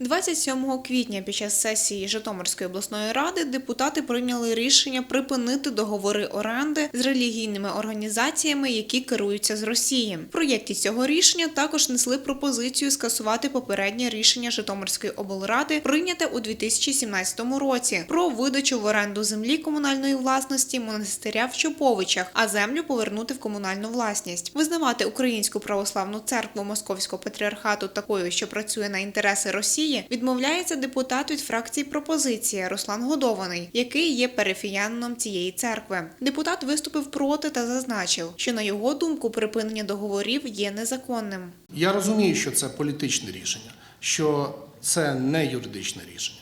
27 квітня під час сесії Житомирської обласної ради депутати прийняли рішення припинити договори оренди з релігійними організаціями, які керуються з Росії. В проєкті цього рішення також несли пропозицію скасувати попереднє рішення Житомирської облради, прийняте у 2017 році, про видачу в оренду землі комунальної власності монастиря в Чоповичах, а землю повернути в комунальну власність, визнавати Українську православну церкву Московського патріархату такою, що працює на інтереси Росії, відмовляється депутат від фракції пропозиція Руслан Годований, який є перифіянином цієї церкви. Депутат виступив проти та зазначив, що на його думку припинення договорів є незаконним. Я розумію, що це політичне рішення, що це не юридичне рішення.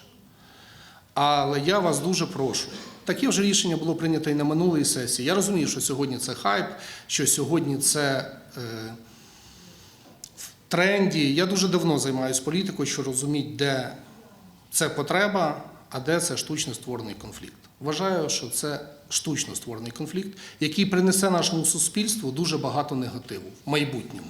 Але я вас дуже прошу. Таке вже рішення було прийнято і на минулій сесії. Я розумію, що сьогодні це хайп, що сьогодні це е, тренді. Я дуже давно займаюся політикою, що розуміти, де це потреба, а де це штучно створений конфлікт. Вважаю, що це штучно створений конфлікт, який принесе нашому суспільству дуже багато негативу в майбутньому.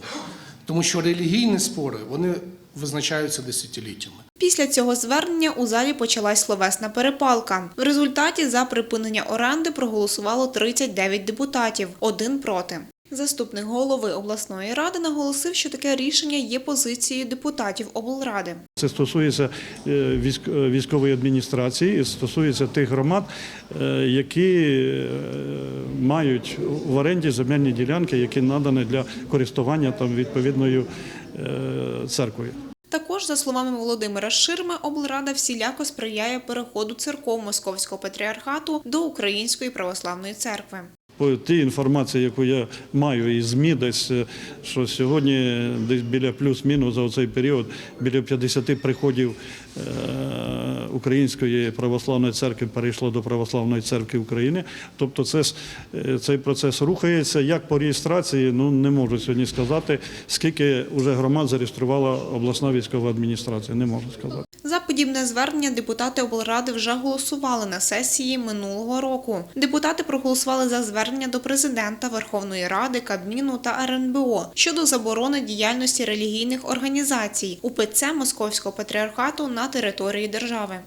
Тому що релігійні спори вони визначаються десятиліттями. Після цього звернення у залі почалась словесна перепалка. В результаті за припинення оренди проголосувало 39 депутатів, один проти. Заступник голови обласної ради наголосив, що таке рішення є позицією депутатів облради. Це стосується е, е, військової адміністрації, і стосується тих громад, е, які мають в оренді земельні ділянки, які надані для користування там відповідною церквою. Також, за словами Володимира Ширми, облрада всіляко сприяє переходу церков Московського патріархату до Української православної церкви. По тій інформації, яку я маю із ЗМІ, десь е, що сьогодні десь біля плюс-мінус за цей період біля 50 приходів е, Української православної церкви перейшло до Православної церкви України. Тобто, це е, цей процес рухається. Як по реєстрації, ну не можу сьогодні сказати, скільки вже громад зареєструвала обласна військова адміністрація. Не можу сказати. За подібне звернення депутати облради вже голосували на сесії минулого року. Депутати проголосували за звернення до президента Верховної Ради, Кабміну та РНБО щодо заборони діяльності релігійних організацій УПЦ Московського патріархату на території держави.